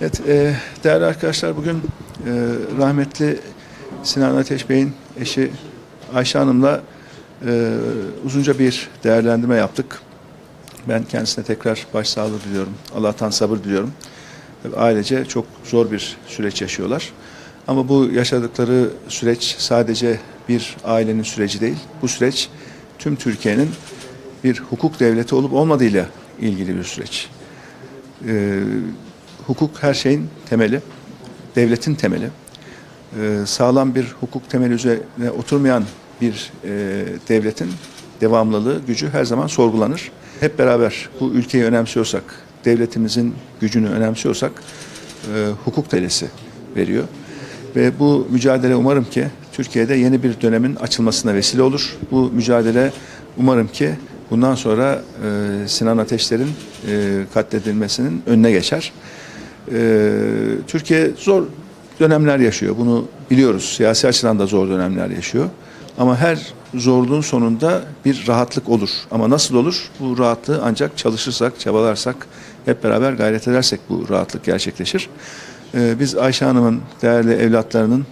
Evet, e, değerli arkadaşlar bugün e, rahmetli Sinan Ateş Bey'in eşi Ayşe Hanım'la e, uzunca bir değerlendirme yaptık. Ben kendisine tekrar başsağlığı diliyorum. Allah'tan sabır diliyorum. Ailece çok zor bir süreç yaşıyorlar. Ama bu yaşadıkları süreç sadece bir ailenin süreci değil. Bu süreç tüm Türkiye'nin bir hukuk devleti olup olmadığıyla ilgili bir süreç. Ee, hukuk her şeyin temeli, devletin temeli. Ee, sağlam bir hukuk temeli üzerine oturmayan bir e, devletin devamlılığı, gücü her zaman sorgulanır. Hep beraber bu ülkeyi önemsiyorsak, devletimizin gücünü önemsiyorsak e, hukuk telesi veriyor. Ve bu mücadele umarım ki Türkiye'de yeni bir dönemin açılmasına vesile olur. Bu mücadele umarım ki bundan sonra e, Sinan Ateşler'in e, katledilmesinin önüne geçer. E, Türkiye zor dönemler yaşıyor. Bunu biliyoruz. Siyasi açıdan da zor dönemler yaşıyor. Ama her zorluğun sonunda bir rahatlık olur. Ama nasıl olur? Bu rahatlığı ancak çalışırsak, çabalarsak, hep beraber gayret edersek bu rahatlık gerçekleşir. Ee, Biz Ayşe Hanım'ın değerli evlatlarının e,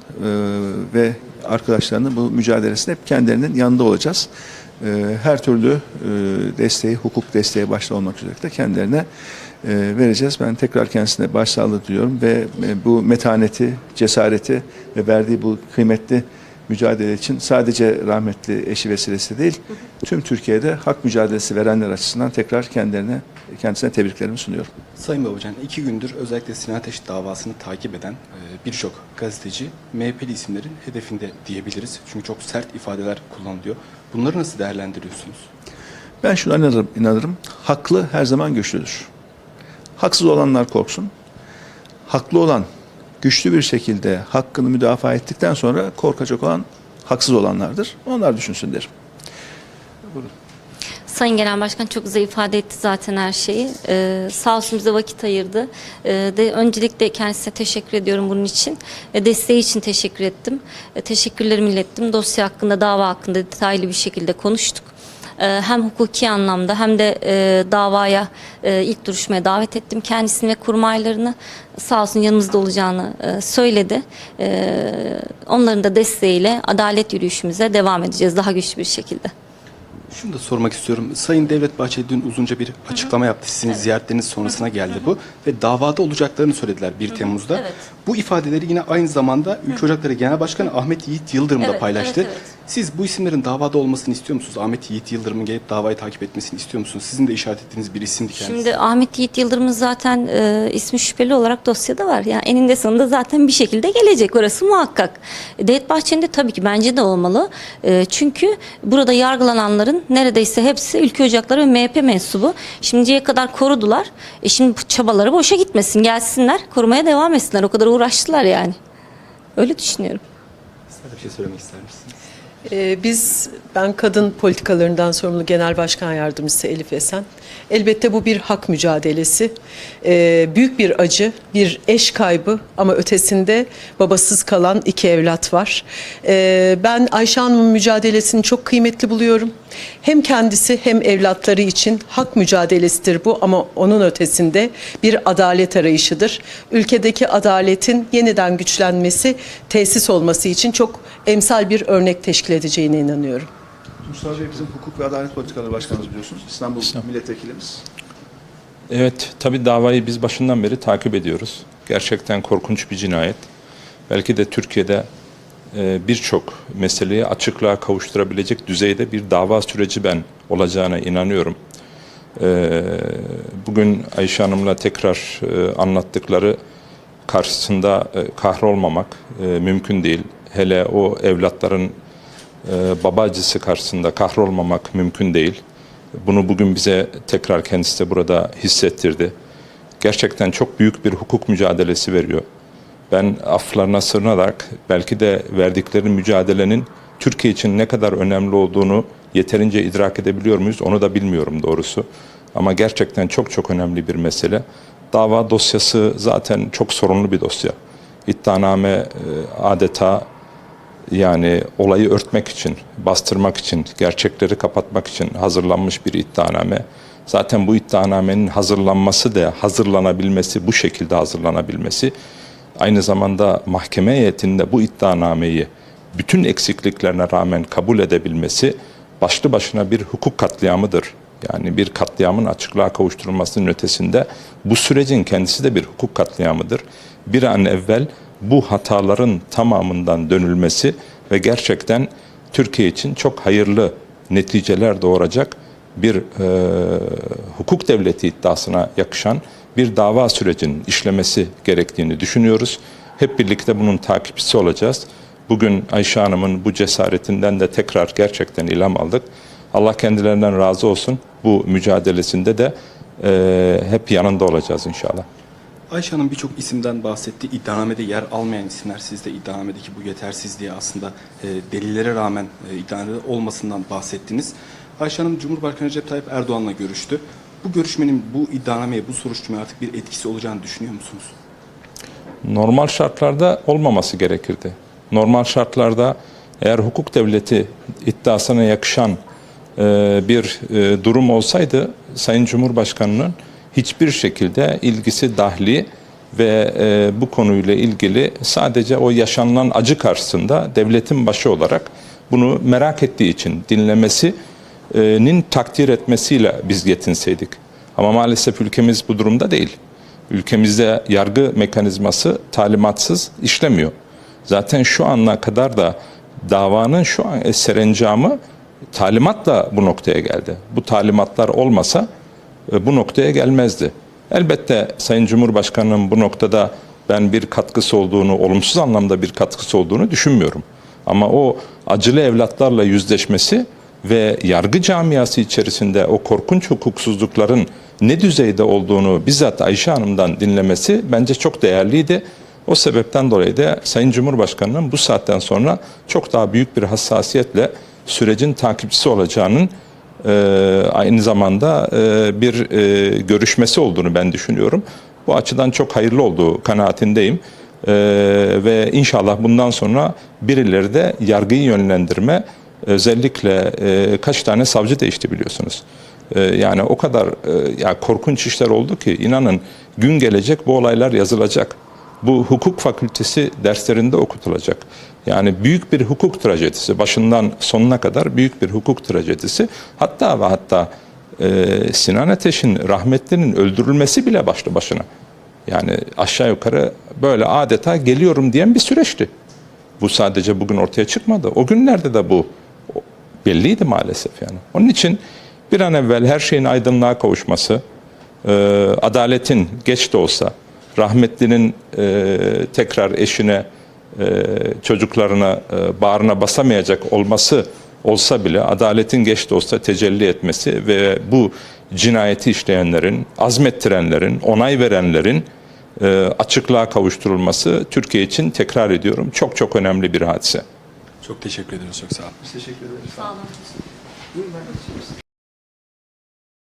ve arkadaşlarının bu mücadelesinde hep kendilerinin yanında olacağız. Ee, Her türlü e, desteği, hukuk desteği başta olmak üzere de kendilerine e, vereceğiz. Ben tekrar kendisine başsağlığı diliyorum ve bu metaneti, cesareti ve verdiği bu kıymetli mücadele için sadece rahmetli eşi vesilesi değil, tüm Türkiye'de hak mücadelesi verenler açısından tekrar kendilerine kendisine tebriklerimi sunuyorum. Sayın Babacan, iki gündür özellikle Sinan Ateş davasını takip eden e, birçok gazeteci MHP'li isimlerin hedefinde diyebiliriz. Çünkü çok sert ifadeler kullanılıyor. Bunları nasıl değerlendiriyorsunuz? Ben şuna inanırım, inanırım. Haklı her zaman güçlüdür. Haksız olanlar korksun. Haklı olan güçlü bir şekilde hakkını müdafaa ettikten sonra korkacak olan haksız olanlardır. Onlar düşünsün derim. Sayın Genel Başkan çok güzel ifade etti zaten her şeyi. Ee, sağ olsun bize vakit ayırdı. Ee, de öncelikle kendisine teşekkür ediyorum bunun için. E, desteği için teşekkür ettim. E, teşekkürlerimi ilettim. Dosya hakkında, dava hakkında detaylı bir şekilde konuştuk. Ee, hem hukuki anlamda hem de e, davaya e, ilk duruşmaya davet ettim kendisini ve kurmaylarını. Sağ olsun yanımızda olacağını e, söyledi. Onların da desteğiyle adalet yürüyüşümüze devam edeceğiz daha güçlü bir şekilde. Şunu da sormak istiyorum. Sayın Devlet Bahçeli dün uzunca bir açıklama yaptı. Sizin ziyaretleriniz sonrasına geldi bu. Ve davada olacaklarını söylediler 1 Temmuz'da. Evet. Bu ifadeleri yine aynı zamanda Ülke Ocakları Genel Başkanı Ahmet Yiğit Yıldırım da Evet, paylaştı. evet, evet. Siz bu isimlerin davada olmasını istiyor musunuz? Ahmet Yiğit Yıldırım'ın gelip davayı takip etmesini istiyor musunuz? Sizin de işaret ettiğiniz bir isimdi kendisi. Şimdi Ahmet Yiğit Yıldırım'ın zaten e, ismi şüpheli olarak dosyada var. Yani eninde sonunda zaten bir şekilde gelecek orası muhakkak. Devlet Bahçeli'nde tabii ki bence de olmalı. E, çünkü burada yargılananların neredeyse hepsi Ülke Ocakları ve MHP mensubu. Şimdiye kadar korudular. E, şimdi bu çabaları boşa gitmesin. Gelsinler korumaya devam etsinler. O kadar uğraştılar yani. Öyle düşünüyorum. Siz de bir şey söylemek ister misiniz? Ee, Biz, ben kadın politikalarından sorumlu Genel Başkan Yardımcısı Elif Esen. Elbette bu bir hak mücadelesi. Ee, Büyük bir acı, bir eş kaybı ama ötesinde babasız kalan iki evlat var. Ee, Ben Ayşe Hanım'ın mücadelesini çok kıymetli buluyorum. Hem kendisi hem evlatları için hak mücadelesidir bu ama onun ötesinde bir adalet arayışıdır. Ülkedeki adaletin yeniden güçlenmesi, tesis olması için çok emsal bir örnek teşkil edeceğine inanıyorum. Mustafa Bey bizim hukuk ve adalet politikaları başkanımız biliyorsunuz. İstanbul milletvekilimiz. Evet, tabii davayı biz başından beri takip ediyoruz. Gerçekten korkunç bir cinayet. Belki de Türkiye'de e, birçok meseleyi açıklığa kavuşturabilecek düzeyde bir dava süreci ben olacağına inanıyorum. E, Bugün Ayşe Hanım'la tekrar e, anlattıkları karşısında kahrolmamak mümkün değil. Hele o evlatların e, baba acısı karşısında kahrolmamak mümkün değil. Bunu bugün bize tekrar kendisi de burada hissettirdi. Gerçekten çok büyük bir hukuk mücadelesi veriyor. Ben aflarına sığınarak belki de verdikleri mücadelenin Türkiye için ne kadar önemli olduğunu yeterince idrak edebiliyor muyuz onu da bilmiyorum doğrusu. Ama gerçekten çok çok önemli bir mesele. Dava dosyası zaten çok sorunlu bir dosya. iddianame e, adeta yani olayı örtmek için, bastırmak için, gerçekleri kapatmak için hazırlanmış bir iddianame. Zaten bu iddianamenin hazırlanması da hazırlanabilmesi, bu şekilde hazırlanabilmesi aynı zamanda mahkeme heyetinde bu iddianameyi bütün eksikliklerine rağmen kabul edebilmesi başlı başına bir hukuk katliamıdır. Yani bir katliamın açıklığa kavuşturulmasının ötesinde bu sürecin kendisi de bir hukuk katliamıdır. Bir an evvel bu hataların tamamından dönülmesi ve gerçekten Türkiye için çok hayırlı neticeler doğuracak bir e, hukuk devleti iddiasına yakışan bir dava sürecinin işlemesi gerektiğini düşünüyoruz. Hep birlikte bunun takipçisi olacağız. Bugün Ayşe Hanım'ın bu cesaretinden de tekrar gerçekten ilham aldık. Allah kendilerinden razı olsun. Bu mücadelesinde de e, hep yanında olacağız inşallah. Ayşe Hanım birçok isimden bahsetti. İddianamede yer almayan isimler siz de iddianamedeki bu yetersizliğe aslında e, delillere rağmen e, iddianamede olmasından bahsettiniz. Ayşe Hanım Cumhurbaşkanı Recep Tayyip Erdoğan'la görüştü. Bu görüşmenin bu iddianameye, bu soruşturmaya artık bir etkisi olacağını düşünüyor musunuz? normal şartlarda olmaması gerekirdi. Normal şartlarda eğer hukuk devleti iddiasına yakışan e, bir e, durum olsaydı Sayın Cumhurbaşkanı'nın hiçbir şekilde ilgisi dahli ve e, bu konuyla ilgili sadece o yaşanılan acı karşısında devletin başı olarak bunu merak ettiği için dinlemesinin takdir etmesiyle biz yetinseydik. Ama maalesef ülkemiz bu durumda değil. Ülkemizde yargı mekanizması talimatsız işlemiyor. Zaten şu ana kadar da davanın şu an serencamı talimatla bu noktaya geldi. Bu talimatlar olmasa e, bu noktaya gelmezdi. Elbette Sayın Cumhurbaşkanı'nın bu noktada ben bir katkısı olduğunu, olumsuz anlamda bir katkısı olduğunu düşünmüyorum. Ama o acılı evlatlarla yüzleşmesi ve yargı camiası içerisinde o korkunç hukuksuzlukların ne düzeyde olduğunu bizzat Ayşe Hanım'dan dinlemesi bence çok değerliydi. O sebepten dolayı da Sayın Cumhurbaşkanı'nın bu saatten sonra çok daha büyük bir hassasiyetle sürecin takipçisi olacağının e, aynı zamanda e, bir e, görüşmesi olduğunu ben düşünüyorum. Bu açıdan çok hayırlı olduğu kanaatindeyim. E, ve inşallah bundan sonra birileri de yargıyı yönlendirme özellikle e, kaç tane savcı değişti biliyorsunuz. E, yani o kadar e, ya korkunç işler oldu ki inanın gün gelecek bu olaylar yazılacak. Bu hukuk fakültesi derslerinde okutulacak. Yani büyük bir hukuk trajedisi başından sonuna kadar büyük bir hukuk trajedisi. Hatta ve hatta e, Sinan Ateş'in rahmetlinin öldürülmesi bile başlı başına. Yani aşağı yukarı böyle adeta geliyorum diyen bir süreçti. Bu sadece bugün ortaya çıkmadı. O günlerde de bu belliydi maalesef yani. Onun için bir an evvel her şeyin aydınlığa kavuşması, e, adaletin geç de olsa, rahmetlinin e, tekrar eşine, e, çocuklarına, e, bağrına basamayacak olması olsa bile adaletin geç de olsa tecelli etmesi ve bu cinayeti işleyenlerin, azmettirenlerin, onay verenlerin e, açıklığa kavuşturulması Türkiye için tekrar ediyorum çok çok önemli bir hadise. Çok teşekkür ediyoruz. Çok sağ olun. Teşekkür ederiz. Sağ olun.